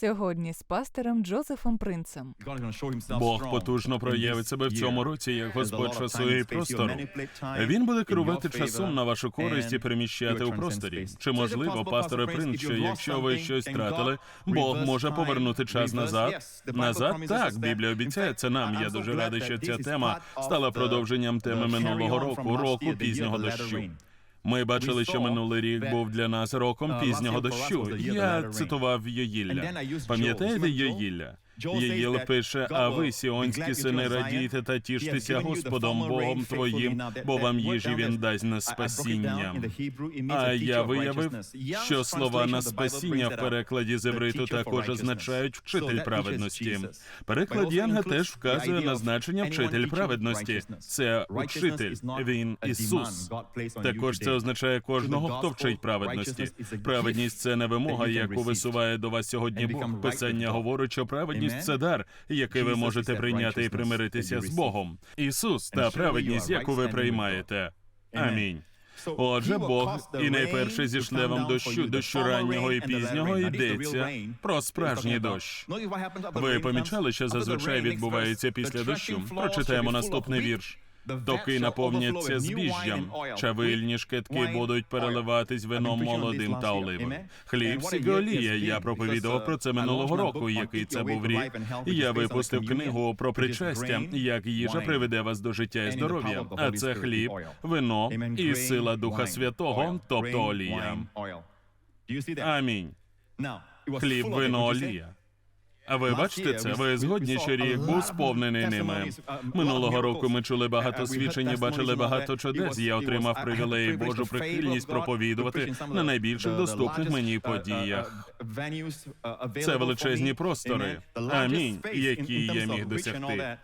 Сьогодні з пастором Джозефом Принцем. Бог потужно проявить себе в цьому році, як Господь часу і простору. Він буде керувати часом на вашу користь і переміщати у просторі. Чи можливо, пасторе Принц, що якщо ви щось втратили, Бог може повернути час назад? Назад? Так, Біблія обіцяє це нам. Я дуже радий, що ця тема стала продовженням теми минулого року, року пізнього дощу. Ми бачили, що минулий рік був для нас роком пізнього дощу. Я цитував Йоїлля. Пам'ятаєте Йоїлля? Єїл пише: А ви, сіонські сини, радійте та тіштеся Господом Богом твоїм, бо вам їжі він дасть на спасіння. А я виявив, що слова на спасіння в перекладі з івриту також означають вчитель праведності. Переклад Янга теж вказує на значення вчитель праведності. Це учитель, він Ісус. Також це означає кожного, хто вчить праведності. Праведність це не вимога, яку висуває до вас сьогодні Бог. Писання говорить, що праведність це дар, який ви можете прийняти і примиритися з Богом. Ісус та праведність, яку ви приймаєте. Амінь. Отже, Бог і найперше зішле вам дощу, дощу раннього і пізнього йдеться про справжній дощ. Ви помічали, що зазвичай відбувається після дощу? Прочитаємо наступний вірш. Токи наповняться збіжжям, чавильні шкетки будуть переливатись вином молодим та оливом. Хліб олія. Я проповідував про це минулого року, який це був рік. Я випустив книгу про причастя, як їжа приведе вас до життя і здоров'я. А це хліб, вино і сила Духа Святого, тобто олія. Амінь. Хліб, вино, олія. А ви бачите це? Ви згодні, що рік був сповнений ними. Минулого року ми чули багато свідчень, і бачили багато чудес. Я отримав привілеї Божу прихильність проповідувати на найбільших доступних мені подіях. Це величезні простори. Амінь, які я міг досягти.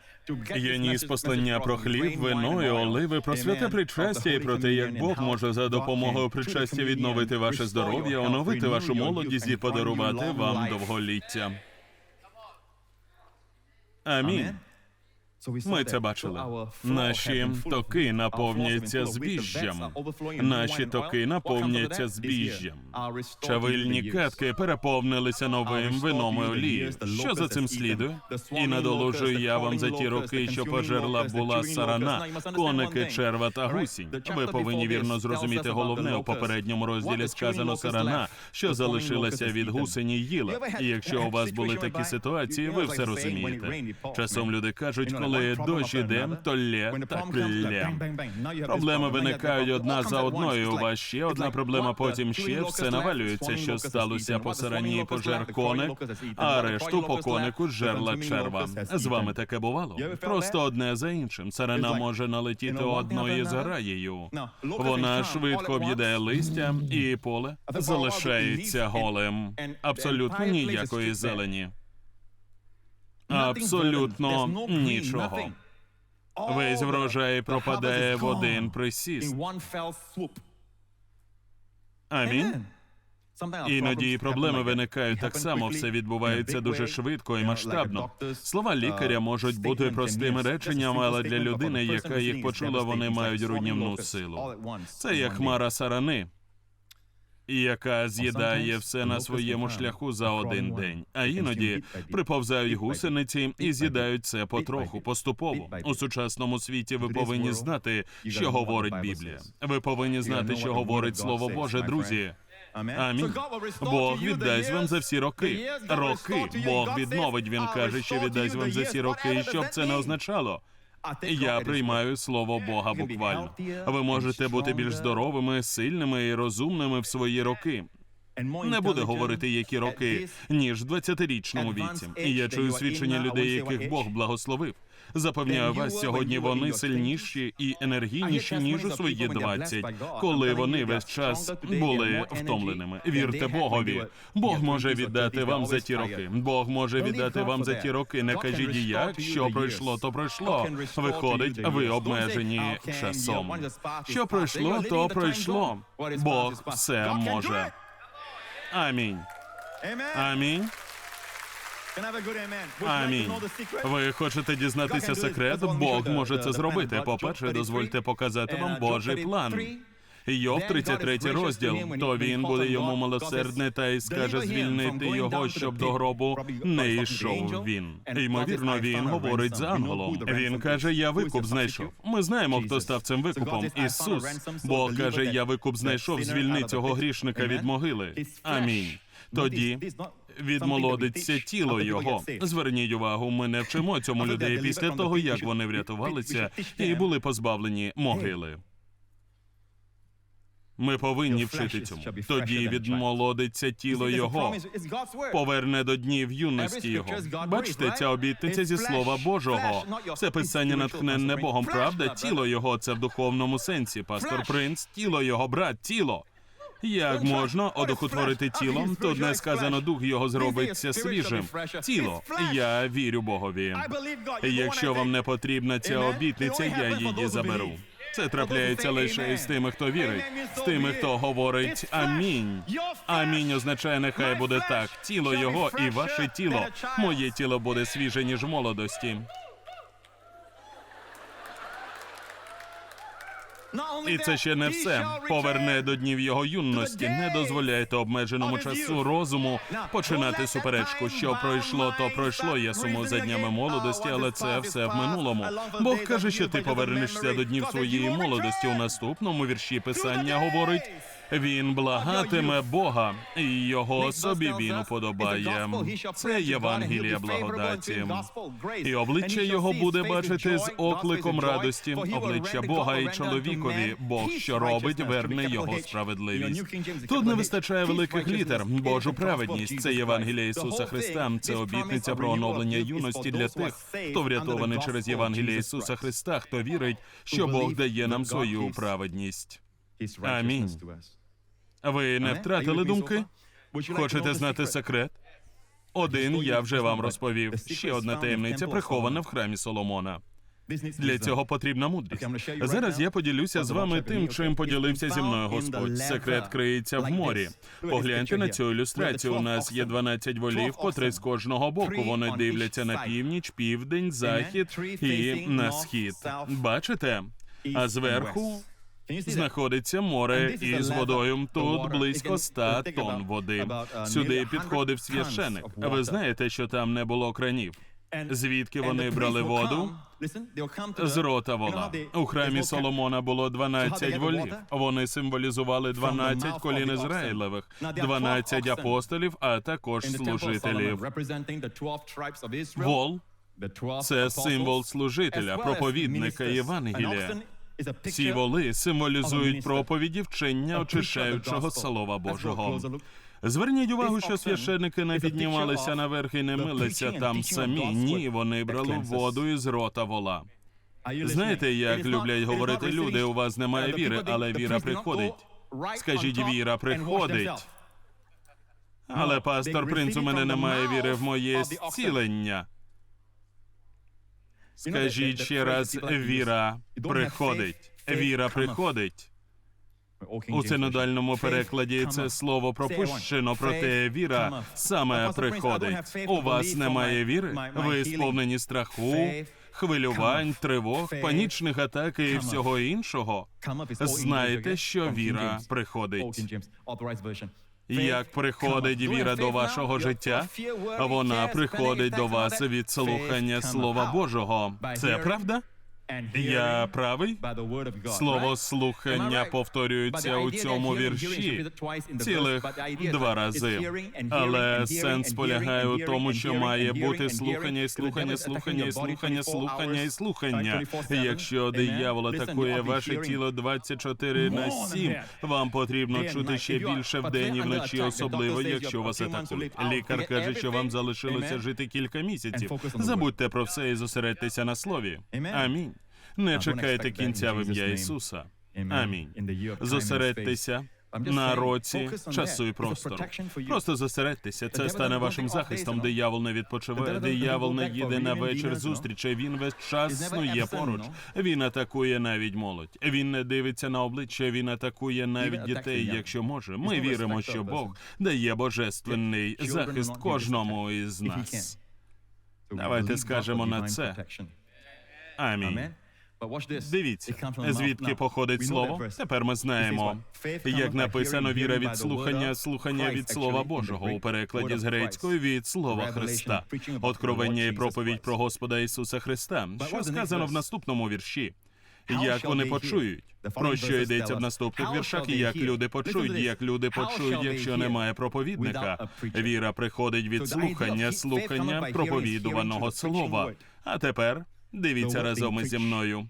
Я ніс послання про хліб, вино і оливи, про святе причастя і про те, як Бог може за допомогою причастя відновити ваше здоров'я, оновити вашу молодість і подарувати вам довголіття. Амінь. Ми це бачили. Наші токи наповняться збіжжям. Наші токи наповняться збіжжям. Чавильні катки переповнилися новим вином і олією. Що за цим слідує? І надолужую я вам за ті роки, що пожерла була сарана, коники, черва та гусінь. Ви повинні вірно зрозуміти головне у попередньому розділі сказано сарана, що залишилася від гусені їла. І якщо у вас були такі ситуації, ви все розумієте. Часом люди кажуть, коли дощ іде, то лє та клє. Проблеми виникають одна за одною. У вас ще одна проблема, потім ще все навалюється, що сталося по сарані пожер коник, а решту по конику жерла черва. З вами таке бувало? Просто одне за іншим. Сарана може налетіти одної з граєю. Вона швидко об'їдає листя, і поле залишається голим. Абсолютно ніякої зелені. Абсолютно нічого. Весь врожай пропадає в один присіст. Амінь. Іноді проблеми виникають так само. Все відбувається дуже швидко і масштабно. Слова лікаря можуть бути простими реченнями, але для людини, яка їх почула, вони мають руйнівну силу. Це як хмара сарани, яка з'їдає все на своєму шляху за один день. А іноді приповзають гусениці і з'їдають це потроху, поступово. У сучасному світі ви повинні знати, що говорить Біблія. Ви повинні знати, що говорить Слово Боже, друзі. Амінь. Бог віддасть вам за всі роки. Роки. Бог відновить. Він каже, що віддасть вам за всі роки, і щоб це не означало. Я приймаю слово Бога буквально. Ви можете бути більш здоровими, сильними і розумними в свої роки. Не буде говорити, які роки, ніж в 20-річному віці. І я чую свідчення людей, яких Бог благословив. Запевняю вас, сьогодні вони сильніші і енергійніші, ніж у свої 20, коли вони весь час були втомленими. Вірте Богові. Бог може віддати вам за ті роки. Бог може віддати вам за ті роки. Не кажіть як, що пройшло, то пройшло. Виходить, ви обмежені часом. Що пройшло, то пройшло. Бог все може. Амінь. Амінь. Амінь. Ви хочете дізнатися секрет? Бог може це зробити. По-перше, дозвольте показати вам Божий план. Йов 33 розділ. То він буде йому милосердний та й скаже звільнити його, щоб до гробу не йшов він. Ймовірно, він говорить з ангелом. Він каже: Я викуп знайшов. Ми знаємо, хто став цим викупом. Ісус. Бог каже: Я викуп знайшов, звільни цього грішника від могили. Амінь. Тоді відмолодиться тіло його. Зверніть увагу, ми не вчимо цьому людей після того, як вони врятувалися і були позбавлені могили. Ми повинні вчити цьому. Тоді відмолодиться тіло його, поверне до днів юності його. Бачите, ця обітниця зі слова Божого. Це писання натхненне Богом. Правда, тіло його це в духовному сенсі. Пастор Принц, тіло його, брат, тіло. Як можна одухотворити тіло? Тут не сказано, дух його зробиться свіжим. Тіло. Я вірю Богові. Якщо вам не потрібна ця обітниця, я її заберу. Це трапляється лише із тими, хто вірить, з тими, хто говорить амінь. Амінь означає, нехай буде так. Тіло його і ваше тіло. Моє тіло буде свіже, ніж в молодості. І це ще не все. Поверне до днів його юності. Не дозволяйте обмеженому часу розуму починати суперечку. Що пройшло, то пройшло. Я суму за днями молодості, але це все в минулому. Бог каже, що ти повернешся до днів своєї молодості. У наступному вірші писання говорить. Він благатиме Бога, і його собі він уподобає. Це Євангелія благодаті. І обличчя його буде бачити з окликом радості, обличчя Бога і чоловікові. Бог, що робить, верне його справедливість. Тут не вистачає великих літер. Божу праведність. Це Євангелія Ісуса Христа. Це обітниця про оновлення юності для тих, хто врятований через Євангелія Ісуса Христа, хто вірить, що Бог дає нам свою праведність. Амінь. Ви не втратили думки? Хочете знати секрет? Один я вже вам розповів. Ще одна таємниця прихована в храмі Соломона. Для цього потрібна мудрість. Зараз я поділюся з вами тим, чим поділився зі мною Господь. Секрет криється в морі. Погляньте на цю ілюстрацію. У нас є 12 волів, по три з кожного боку. Вони дивляться на північ, південь, захід і на схід. Бачите? А зверху знаходиться море із водою. Тут близько ста тонн води. Сюди підходив священик. Ви знаєте, що там не було кранів. Звідки вони брали воду? З рота вола. У храмі Соломона було 12 волів. Вони символізували 12 колін Ізраїлевих, 12 апостолів, а також служителів. Вол це символ служителя, проповідника Євангелія. Ці воли символізують проповіді вчення очищаючого слова Божого. Зверніть увагу, що священники не піднімалися наверх і не милися там самі. Ні, вони брали воду із рота вола. Знаєте, як люблять говорити люди, у вас немає віри, але віра приходить. Скажіть, віра приходить. Але пастор принц, у мене немає віри в моє зцілення. Скажіть ще раз, віра приходить. Віра приходить. У синодальному перекладі це слово пропущено, проте віра саме приходить. У вас немає віри? Ви сповнені страху, хвилювань, тривог, панічних атак і всього іншого. Знаєте, що віра приходить. Як приходить віра до вашого життя, вона приходить до вас від слухання Слова Божого. Це правда? Я правий? Слово слухання повторюється у цьому вірші цілих два рази. Але сенс полягає у тому, що має бути слухання і слухання, слухання і слухання, слухання і слухання. Якщо диявол атакує ваше тіло 24 на 7, вам потрібно чути ще більше вдень і вночі, особливо якщо вас атакують. Лікар каже, що вам залишилося жити кілька місяців. Забудьте про все і зосередьтеся на слові. Амінь. Не чекайте кінця в ім'я Ісуса. Амінь. Зосередьтеся на році часу і простору. Просто зосередьтеся. Це стане вашим захистом. Диявол не відпочиває. Диявол не їде на вечір зустрічі. Він весь час снує поруч. Він атакує навіть молодь. Він не дивиться на обличчя. Він атакує навіть дітей, якщо може. Ми віримо, що Бог дає божественний захист кожному із нас. Давайте скажемо на це. Амінь. Дивіться, звідки походить слово. Тепер ми знаємо. Як написано, віра від слухання, слухання від Слова Божого у перекладі з грецької від Слова Христа. Откровення і проповідь про Господа Ісуса Христа. Що сказано в наступному вірші? Як вони почують? Про що йдеться в наступних віршах? І як люди почують? Як люди почують, якщо немає проповідника? Віра приходить від слухання, слухання проповідуваного слова. А тепер дивіться разом із зі мною.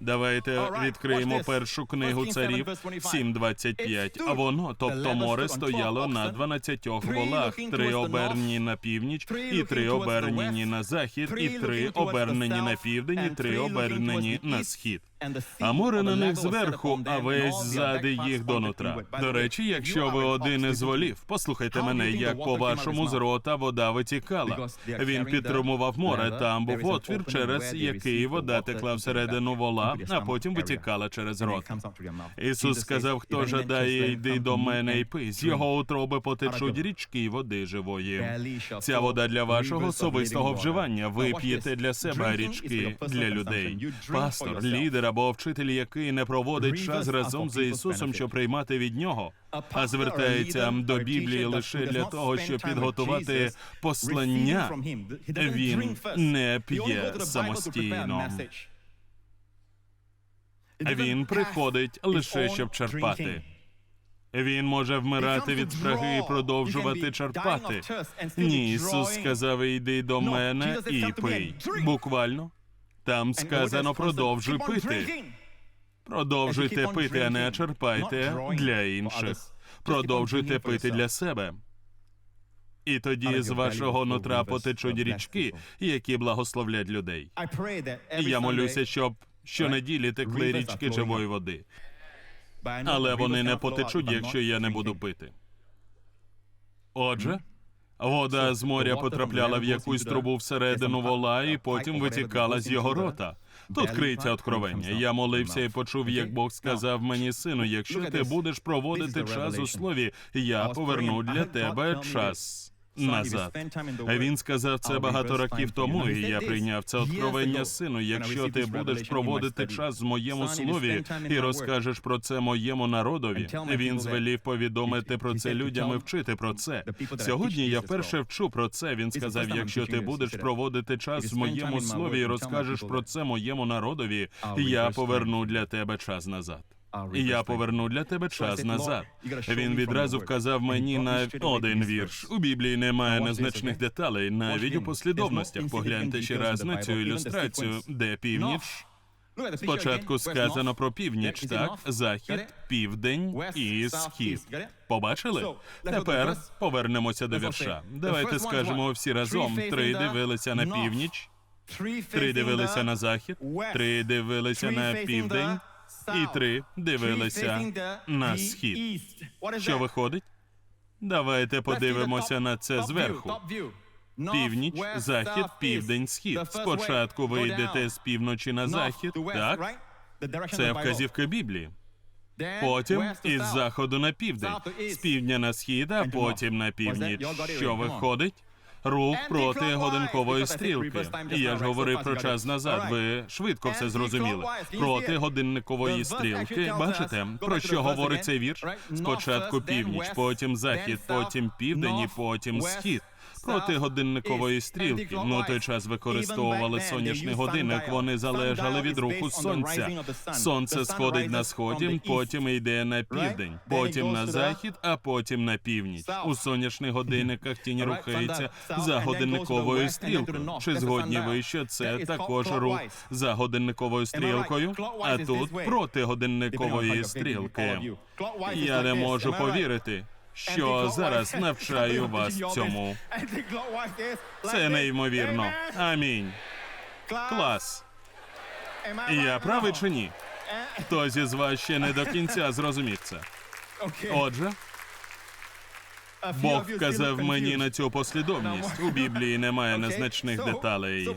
Давайте відкриємо першу книгу царів 7.25. А воно, тобто море, стояло на 12 волах, три обернені на північ, і три обернені на захід, і три обернені на південь, і три обернені на схід. А море на них зверху, а весь ззади їх до нутра. До речі, якщо ви один із волів, послухайте мене, як по вашому з рота вода витікала. Він підтримував море. Там був отвір, через який вода текла всередину вола, а потім витікала через рот. Ісус сказав: хто жадає, йди до мене і пий. З його утроби потечуть річки води живої. Ця вода для вашого особистого вживання. Ви п'єте для себе річки для людей. Пастор, лідер або вчитель, який не проводить час разом з Ісусом, щоб приймати від нього, а звертається до Біблії лише для того, щоб підготувати послання. Він не п'є самостійно. Він приходить лише щоб черпати. Він може вмирати від спраги і продовжувати черпати. Ні, Ісус сказав: йди до мене і пий. Буквально там сказано продовжуй пити. Продовжуйте пити, а не черпайте для інших. Продовжуйте пити для себе. І тоді з вашого нутра потечуть річки, які благословлять людей. І я молюся, щоб щонеділі текли річки живої води. Але вони не потечуть, якщо я не буду пити. Отже, вода з моря потрапляла в якусь трубу всередину вола і потім витікала з його рота. Тут криється откровення. Я молився і почув, як Бог сказав мені, сину, якщо ти будеш проводити час у слові, я поверну для тебе час. Назад. Він сказав це багато років тому, і я прийняв це откровення сину. Якщо ти будеш проводити час в моєму слові і розкажеш про це моєму народові, він звелів повідомити про це людям і вчити про це. Сьогодні я вперше вчу про це. Він сказав: якщо ти будеш проводити час в моєму слові і розкажеш про це моєму народові, я поверну для тебе час назад. І я поверну для тебе час назад. Він відразу вказав мені на один вірш. У Біблії немає незначних деталей, навіть у послідовностях. Погляньте ще раз на цю ілюстрацію, де північ. Спочатку сказано про північ, так, захід, південь і схід. Побачили? Тепер повернемося до вірша. Давайте скажемо всі разом: три дивилися на північ, три дивилися на захід, три дивилися на південь і три. Дивилися на схід. Що виходить? Давайте подивимося на це зверху. Північ, захід, південь, схід. Спочатку ви йдете з півночі на захід, так? Це вказівка Біблії. Потім із заходу на південь, з півдня на схід, а потім на північ. Що виходить? Рух проти годинкової стрілки. І я ж говорив про час назад. Ви швидко все зрозуміли. Проти годинникової стрілки. Бачите, про що говорить цей вірш? Спочатку північ, потім захід, потім південь, і потім схід. Проти годинникової стрілки. Ну той час використовували сонячний годинник. Вони залежали від руху сонця. Сонце сходить на сході, потім йде на південь, потім на захід, а потім на північ. У сонячних годинниках тінь рухається за годинниковою стрілкою. Чи згодні ви, що це також рух за годинниковою стрілкою? А тут проти годинникової стрілки. Я не можу повірити що зараз навчаю вас цьому. Це неймовірно. Амінь. Клас. Я правий чи ні? Хтось із вас ще не до кінця зрозумів це. Отже, Бог вказав мені на цю послідовність. У Біблії немає незначних деталей.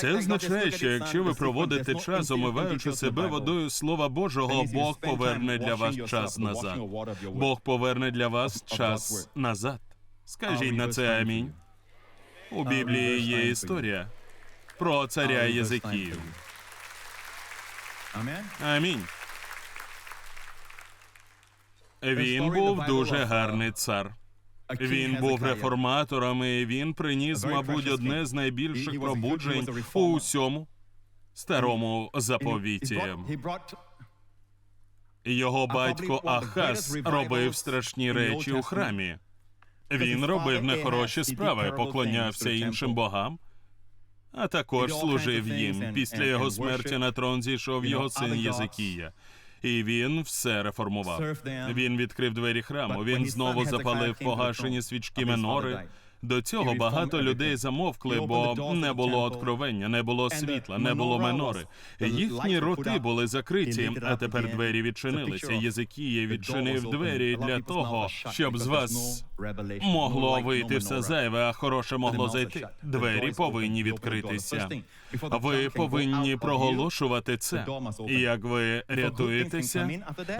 Це означає, що якщо ви проводите час, омиваючи себе водою Слова Божого, Бог поверне для вас час назад. Бог поверне для вас час назад. Скажіть на це амінь. У Біблії є історія про царя Єзикію. Амінь. Він був дуже гарний цар. Він був реформатором, і він приніс, мабуть, одне з найбільших пробуджень у усьому старому заповіті. Його батько Ахаз робив страшні речі у храмі. Він робив нехороші справи, поклонявся іншим богам, а також служив їм. Після його смерті на трон зійшов його син Єзикія. І він все реформував. Він відкрив двері храму. Він знову запалив погашені свічки менори. До цього багато людей замовкли, бо не було откровення, не було світла, не було менори. Їхні роти були закриті, а тепер двері відчинилися. Єзикія відчинив двері для того, щоб з вас могло вийти все зайве, а хороше могло зайти. Двері повинні відкритися. Ви повинні проголошувати це. Як ви рятуєтеся,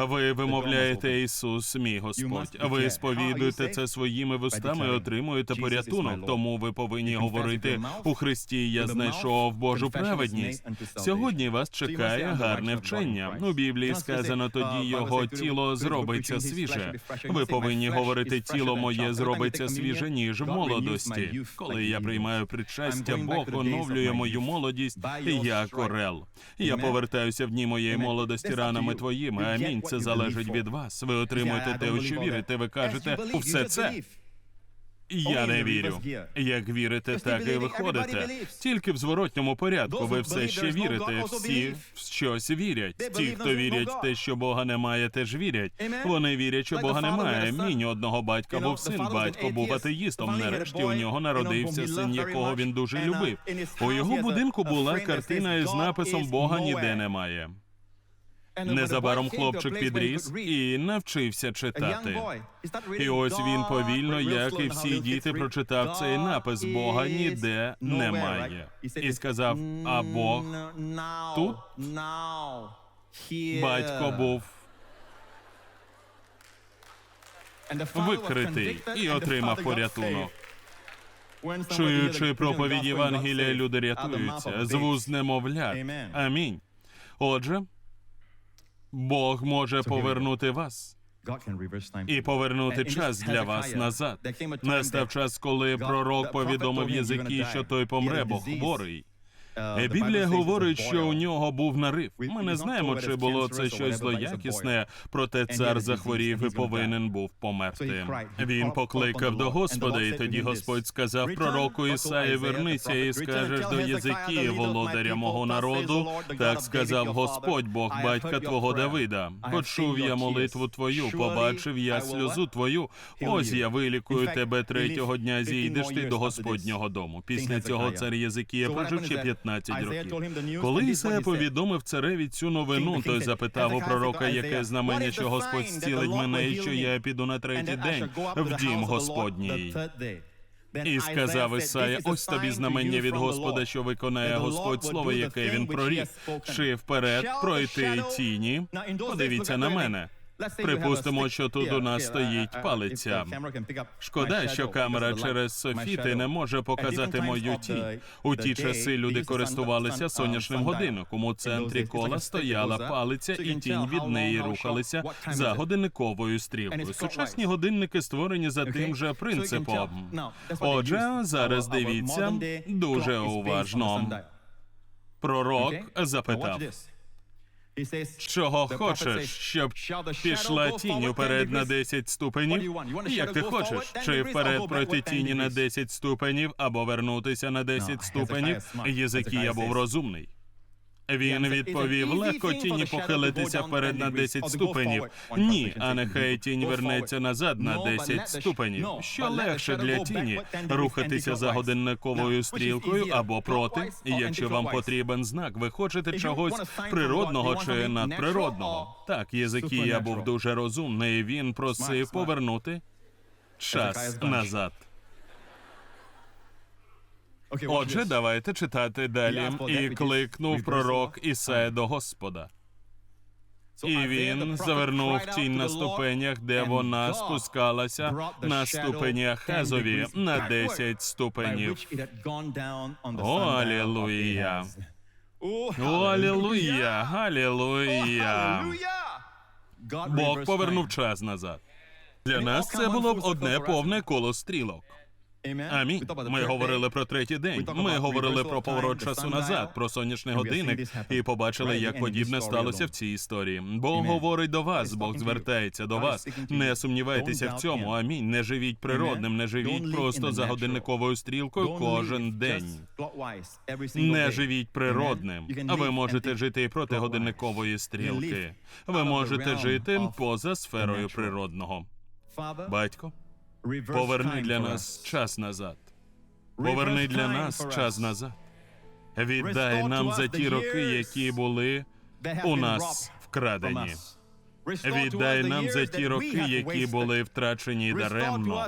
ви вимовляєте Ісус, мій Господь. Ви сповідуєте це своїми вустами, отримуєте порятунок. Тому ви повинні говорити у Христі. Я знайшов Божу праведність. Сьогодні вас чекає гарне вчення. У Біблії сказано, тоді його тіло зробиться свіже. Ви повинні говорити, тіло моє зробиться свіже, ніж в молодості. Коли я приймаю причастя, Бог оновлює мою молодість. Як орел. Я повертаюся в дні моєї молодості ранами твоїми. Амінь. Це залежить від вас. Ви отримуєте те, у що вірите. Ви кажете, у все це. Я не вірю. Як вірите, так і виходите. Тільки в зворотньому порядку. Ви все ще вірите. Всі в щось вірять. Ті, хто вірять в те, що Бога немає, теж вірять. Вони вірять, що Бога немає. Мінь одного батька був син. Батько був атеїстом. Нарешті у нього народився син, якого він дуже любив. У його будинку була картина із написом Бога ніде немає. Незабаром хлопчик підріс і навчився читати. І ось він повільно, як і всі діти, прочитав цей напис Бога ніде немає. І сказав: А Бог тут батько був викритий і отримав порятунок. Чуючи проповідь Євангелія, люди рятуються з вуз немовлят. Амінь. Отже, Бог може повернути вас і повернути час для вас назад. Настав час, коли пророк повідомив язики, що той помре, бо хворий. Е, Біблія говорить, що у нього був нарив. Ми не знаємо, чи було це щось злоякісне, проте цар захворів і повинен був померти. Він покликав до Господа, і тоді Господь сказав пророку Ісаї, вернися і скажеш до язики, володаря мого народу. Так сказав Господь, Бог батька твого Давида. Почув я молитву твою, побачив я сльозу твою. Ось я вилікую тебе третього дня. Зійдеш ти до Господнього дому. Після цього цар Єзикія прожив ще 15 років. Коли Ісая повідомив цареві цю новину, той запитав у пророка, яке знамення, що Господь зцілить мене, і що я піду на третій день в дім Господній. І сказав Ісая, ось тобі знамення від Господа, що виконає Господь слово, яке він прорік. Чи вперед пройти тіні? Подивіться на мене. Припустимо, що тут у нас стоїть палиця. Шкода, що камера через софіти не може показати мою тінь. У ті часи люди користувалися сонячним годинником. У центрі кола стояла палиця, і тінь від неї рухалися за годинниковою стрілкою. Сучасні годинники створені за тим же принципом. Отже, зараз дивіться дуже уважно. Пророк запитав. Чого хочеш, щоб пішла тінь уперед на 10 ступенів? Як ти хочеш? Чи вперед проти тіні на 10 ступенів або вернутися на 10 ступенів? Єзикія був розумний. Він відповів, легко тіні похилитися вперед на 10 ступенів. Ні, а нехай тінь вернеться назад на 10 ступенів. Що легше для тіні рухатися за годинниковою стрілкою або проти. Якщо вам потрібен знак, ви хочете чогось природного чи надприродного. Так, Єзикія був дуже розумний. Він просив повернути час назад. Отже, давайте читати далі. І кликнув пророк Ісая до Господа. І він завернув тінь на ступенях, де вона спускалася на ступенях Хезові на 10 ступенів. О, алілуя! О, алілуя, галілуя. Бог повернув час назад. Для нас це було б одне повне коло стрілок. Амінь. Ми говорили про третій день. Ми говорили про поворот часу назад, про сонячний годинник, і побачили, як подібне сталося в цій історії. Бог говорить до вас, Бог звертається до вас. Не сумнівайтеся в цьому. Амінь. Не живіть природним, не живіть просто за годинниковою стрілкою кожен день. Не живіть природним. А ви можете жити і проти годинникової стрілки. Ви можете жити поза сферою природного. Батько, Поверни для нас час назад. Поверни для нас час назад. Віддай нам за ті роки, які були у нас вкрадені. Віддай нам за ті роки, які були втрачені даремно.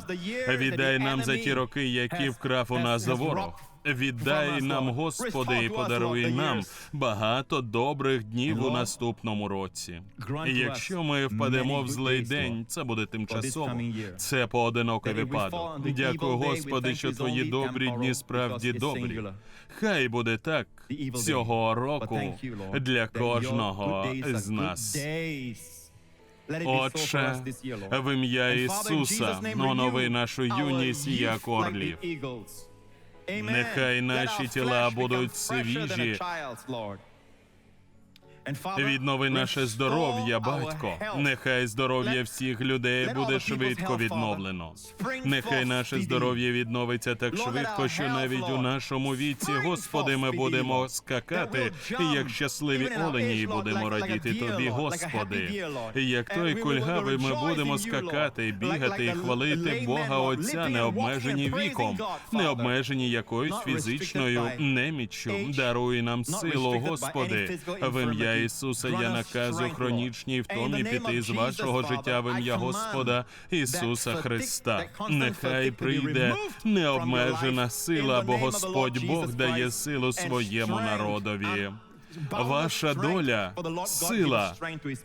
Віддай нам за ті роки, які вкрав у нас ворог. Віддай нам, Господи, і подаруй нам багато добрих днів у наступному році. І якщо ми впадемо в злий день, це буде тимчасово. Це поодинокий випадок. Дякую, Господи, що твої добрі дні справді добрі. Хай буде так цього року для кожного з нас. Отче, в ім'я Ісуса, онови нашу юність як орлів. Нехай наші тіла будуть свіжі. Віднови наше здоров'я, батько. Нехай здоров'я всіх людей буде швидко відновлено. Нехай наше здоров'я відновиться так швидко, що навіть у нашому віці, Господи, ми будемо скакати, як щасливі олені, і будемо радіти Тобі, Господи. Як той кульгавий, ми будемо скакати, бігати і хвалити Бога Отця, не обмежені віком, не обмежені якоюсь фізичною неміччю. Даруй нам силу, Господи, в ім'я Ісуса я наказую хронічній втомі піти з вашого життя в ім'я Господа Ісуса Христа. Нехай прийде необмежена сила, бо Господь Бог дає силу своєму народові. Ваша доля, сила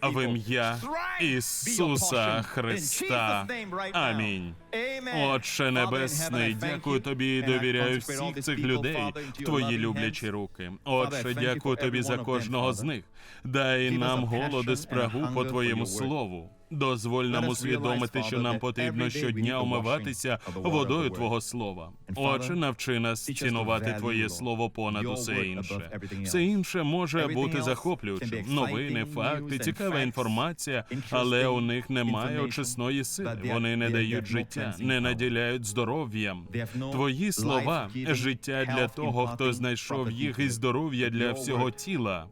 в ім'я Ісуса Христа. Амінь. Отче Небесний, дякую тобі і довіряю всіх цих людей в твої люблячі руки. Отче, дякую тобі за кожного з них. Дай нам голоди спрагу по твоєму слову. Дозволь нам усвідомити, що нам потрібно щодня омиватися водою Твого слова. Отче, навчи нас цінувати Твоє слово понад усе інше. Все інше може бути захоплюючим. Новини, факти, цікава інформація, але у них немає очисної сили. Вони не дають життя, не наділяють здоров'ям. Твої слова життя для того, хто знайшов їх, і здоров'я для всього тіла.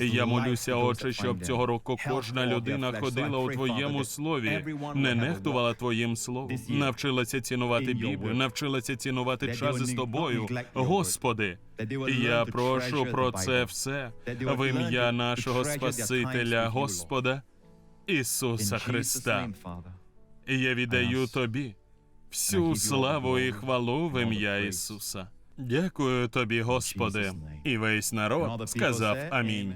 І я молюся, Отче, щоб цього року кожна людина ходила у твоєму слові, не нехтувала твоїм словом, навчилася цінувати Біблію, навчилася цінувати час з тобою, Господи. І я прошу про це все в ім'я нашого Спасителя, Господа Ісуса Христа. І я віддаю тобі всю славу і хвалу в ім'я Ісуса. Дякую тобі, Господи. І весь народ сказав Амінь.